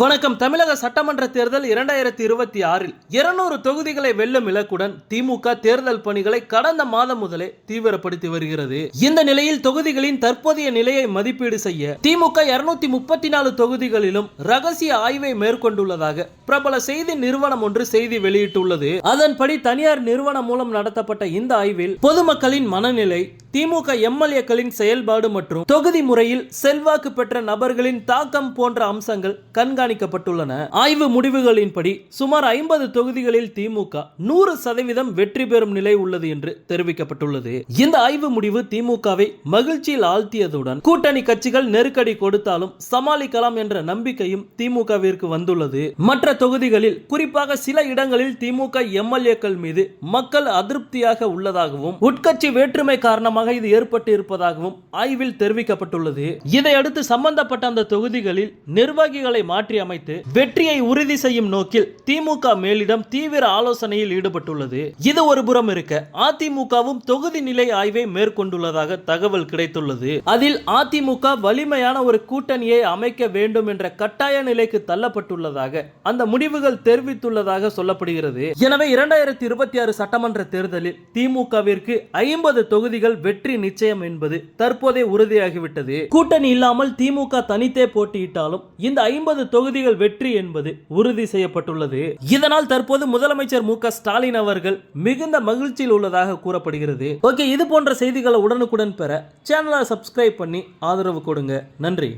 வணக்கம். தமிழக சட்டமன்ற தேர்தல் இரண்டாயிரத்தி இருபத்தி ஆறில் இருநூறு தொகுதிகளை வெல்லும் இலக்குடன் திமுக தேர்தல் பணிகளை கடந்த மாதம் முதலே தீவிரப்படுத்தி வருகிறது. இந்த நிலையில் தொகுதிகளின் தற்போதைய நிலையை மதிப்பீடு செய்ய திமுக இருநூத்தி முப்பத்தி நாலு தொகுதிகளிலும் ரகசிய ஆய்வை மேற்கொண்டுள்ளதாக பிரபல செய்தி நிறுவனம் ஒன்று செய்தி வெளியிட்டுள்ளது. அதன்படி தனியார் நிறுவனம் மூலம் நடத்தப்பட்ட இந்த ஆய்வில் பொதுமக்களின் மனநிலை திமுக எம்எல்ஏக்களின் செயல்பாடு மற்றும் தொகுதி முறையில் செல்வாக்கு பெற்ற நபர்களின் தாக்கம் போன்ற அம்சங்கள் கண்காணிக்கப்பட்டுள்ளன. ஆய்வு முடிவுகளின்படி சுமார் ஐம்பது தொகுதிகளில் திமுக நூறு சதவீதம் வெற்றி பெறும் நிலை உள்ளது என்று தெரிவிக்கப்பட்டுள்ளது. இந்த ஆய்வு முடிவு திமுகவை மகிழ்ச்சியில் ஆழ்த்தியதுடன் கூட்டணி கட்சிகள் நெருக்கடி கொடுத்தாலும் சமாளிக்கலாம் என்ற நம்பிக்கையும் திமுகவிற்கு வந்துள்ளது. மற்ற தொகுதிகளில் குறிப்பாக சில இடங்களில் திமுக எம்எல்ஏக்கள் மீது மக்கள் அதிருப்தியாக உள்ளதாகவும் உட்கட்சி வேற்றுமை காரணமாக காரணமாக இது ஏற்பட்டு இருப்பதாகவும் ஆய்வில் தெரிவிக்கப்பட்டுள்ளது. இதையடுத்து சம்பந்தப்பட்ட அந்த தொகுதிகளில் நிர்வாகிகளை மாற்றி அமைத்து வெற்றியை உறுதி செய்யும் நோக்கில் திமுக மேலிடம் தீவிர ஆலோசனையில் ஈடுபட்டுள்ளது. இது ஒரு புறம் இருக்க அதிமுகவும் தொகுதி நிலை ஆய்வை மேற்கொண்டுள்ளதாக தகவல் கிடைத்துள்ளது. அதில் அதிமுக வலிமையான ஒரு கூட்டணியை அமைக்க வேண்டும் என்ற கட்டாய நிலைக்கு தள்ளப்பட்டுள்ளதாக அந்த முடிவுகள் தெரிவித்துள்ளதாக சொல்லப்படுகிறது. எனவே இரண்டாயிரத்தி இருபத்தி ஆறு சட்டமன்ற தேர்தலில் திமுகவிற்கு ஐம்பது தொகுதிகள் வெற்றி நிச்சயம் என்பது தற்போதே உறுதியாகிவிட்டது. கூட்டணி இல்லாமல் திமுக தனித்தே போட்டியிட்டாலும் இந்த ஐம்பது தொகுதிகள் வெற்றி என்பது உறுதி செய்யப்பட்டுள்ளது. இதனால் தற்போது முதலமைச்சர் மு க ஸ்டாலின் அவர்கள் மிகுந்த மகிழ்ச்சியில் உள்ளதாக கூறப்படுகிறது. ஓகே இது போன்ற செய்திகளை உடனுக்குடன் பெற சேனலை சப்ஸ்கிரைப் பண்ணி ஆதரவு கொடுங்க. நன்றி.